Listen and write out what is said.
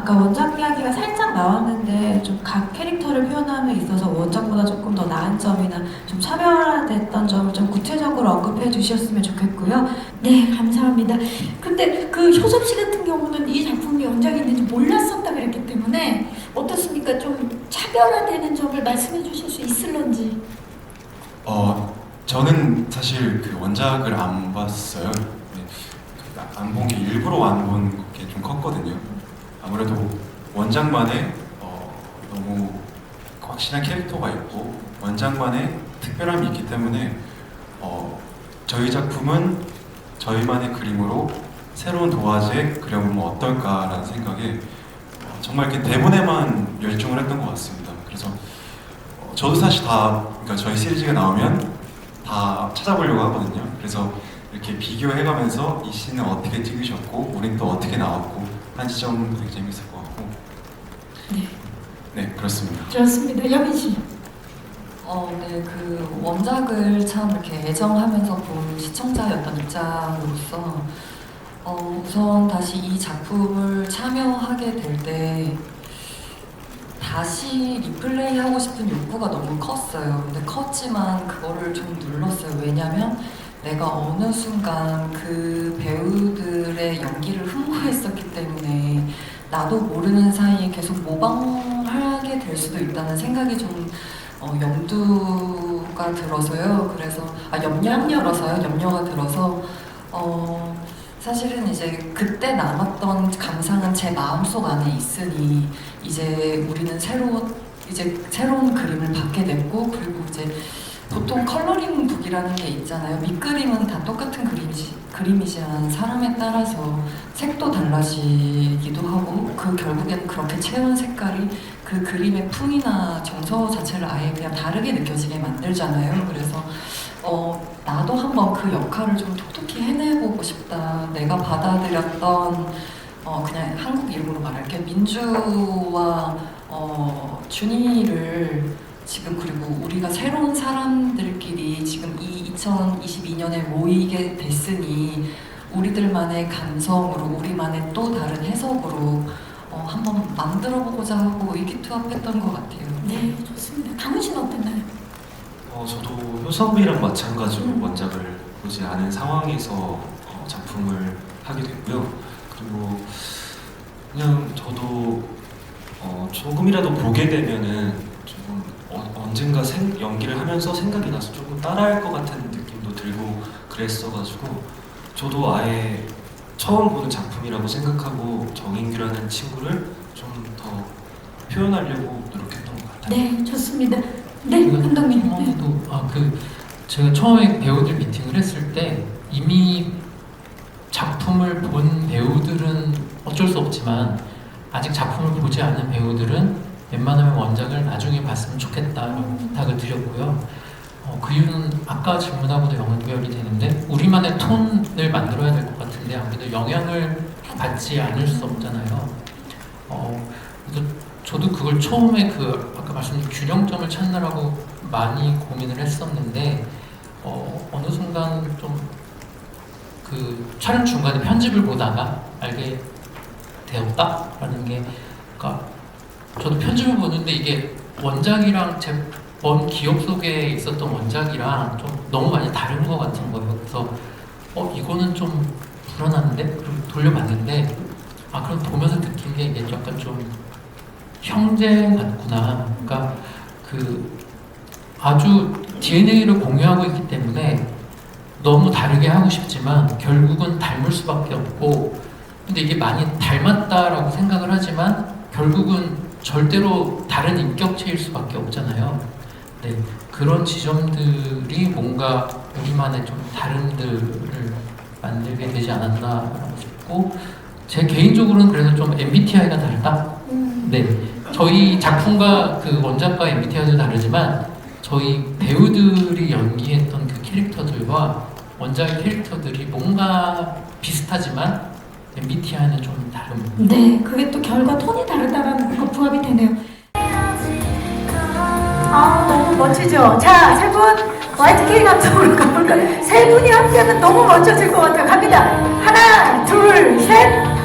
아까 원작 이야기가 살짝 나왔는데 좀 각 캐릭터를 표현함에 있어서 원작보다 조금 더 나은 점이나 좀 차별화됐던 점을 좀 구체적으로 언급해 주셨으면 좋겠고요. 네, 감사합니다. 근데 그 효섭 씨 같은 경우는 이 작품이 원작이 있는지 몰랐었다 그랬기 때문에 어떻습니까? 좀 차별화되는 점을 말씀해 주실 수 있을런지. 어, 저는 사실 그 원작을 안 봤어요. 네, 안본 게 일부러 안 본 게 좀 컸거든요. 아무래도 원작만의 어, 너무 확실한 캐릭터가 있고 원작만의 특별함이 있기 때문에 어, 저희 작품은 저희만의 그림으로 새로운 도화지에 그려보면 어떨까라는 생각에 어, 정말 이렇게 대본에만 열중을 했던 것 같습니다. 그래서 어, 저도 사실 다 그러니까 저희 시리즈가 나오면 다 찾아보려고 하거든요. 그래서 이렇게 비교해가면서 이 씬은 어떻게 찍으셨고 우린 또 어떻게 나왔고 한 지점도 되게 재밌을 것 같고 네, 네 그렇습니다. 좋습니다. 여민 씨. 어, 네, 그 원작을 참 이렇게 애정하면서 본 시청자였던 입장으로서 어, 우선 다시 이 작품을 참여하게 될 때 다시 리플레이 하고 싶은 욕구가 너무 컸어요. 근데 컸지만 그거를 좀 눌렀어요. 왜냐면 내가 어느 순간 그 배우들의 연기를 흠모했었기 때문에 나도 모르는 사이에 계속 모방하게 될 수도 있다는 생각이 좀 어, 염두가 들어서요. 그래서 아 염려가 들어서요. 염려가 들어서 어, 사실은 이제 그때 남았던 감상은 제 마음속 안에 있으니 이제 우리는 새로 이제 새로운 그림을 받게 보통 컬러링 북이라는 게 있잖아요. 밑그림은 다 똑같은 그림이지, 그림이지만 사람에 따라서 색도 달라지기도 하고 그 결국엔 그렇게 채운 색깔이 그 그림의 풍이나 정서 자체를 아예 그냥 다르게 느껴지게 만들잖아요. 그래서 어, 나도 한번 그 역할을 좀 톡톡히 해내보고 싶다. 내가 받아들였던 어, 그냥 한국 이름으로 말할게 민주와 어, 준이를 지금 그리고 우리가 새로운 사람들끼리 지금 이 2022년에 모이게 됐으니 우리들만의 감성으로 우리만의 또 다른 해석으로 어, 한번 만들어보고자 하고 의기투합했던 것 같아요. 네, 좋습니다. 강훈 씨는 어땠나요? 어, 저도 효섭이랑 마찬가지로 음. 원작을 보지 않은 상황에서 어, 작품을 하게 됐고요. 그리고 그냥 저도 어, 조금이라도 보게 되면은 조금 어, 언젠가 생, 연기를 하면서 생각이 나서 조금 따라할 것 같은 느낌도 들고 그랬어가지고 저도 아예 처음 보는 작품이라고 생각하고 정인규라는 친구를 좀 더 표현하려고 노력했던 것 같아요. 네, 좋습니다. 네, 한동민. 네. 한번도 아그 제가 처음에 배우들 미팅을 했을 때 이미 작품을 본 배우들은 어쩔 수 없지만 아직 작품을 보지 않은 배우들은 웬만하면 원작을 나중에 봤으면 좋겠다라고 부탁을 드렸고요. 어, 그 이유는 아까 질문하고도 연결이 되는데 우리만의 톤을 만들어야 될 것 같은데 아무래도 영향을 받지 않을 수 없잖아요. 어, 그래서 저도 그걸 처음에 그 아까 말씀드린 균형점을 찾느라고 많이 고민을 했었는데 어, 어느 순간 좀 그 촬영 중간에 편집을 보다가 알게 되었다라는 게 그러니까 저도 편집을 보는데 이게 원작이랑 제먼 기억 속에 있었던 원작이랑 좀 너무 많이 다른 것 같은 거예요. 그래서 어 이거는 좀 불안한데 그리고 돌려봤는데 아 그럼 보면서 느낀 게 이게 약간 좀 형제 같구나. 그러니까 그 아주 DNA를 공유하고 있기 때문에 너무 다르게 하고 싶지만 결국은 닮을 수밖에 없고 근데 이게 많이 닮았다라고 생각을 하지만 결국은 절대로 다른 인격체일 수밖에 없잖아요. 네, 그런 지점들이 뭔가 우리만의 좀 다른들을 만들게 되지 않았나라고 싶고 제 개인적으로는 그래서 좀 MBTI가 다르다. 음, 네, 저희 작품과 그 원작과 MBTI도 다르지만 저희 배우들이 연기했던 그 캐릭터들과 원작의 캐릭터들이 뭔가 비슷하지만 MBTI는 좀 다른. 네, 그게 또 결과 톤이 다르다라는 거 부합이 되네요. 아, 너무 멋지죠? 자, 세 분, 케이크 앞쪽으로 가볼까요? 세 분이 함께하면 너무 멋져질 것 같아요. 갑니다. 하나, 둘, 셋.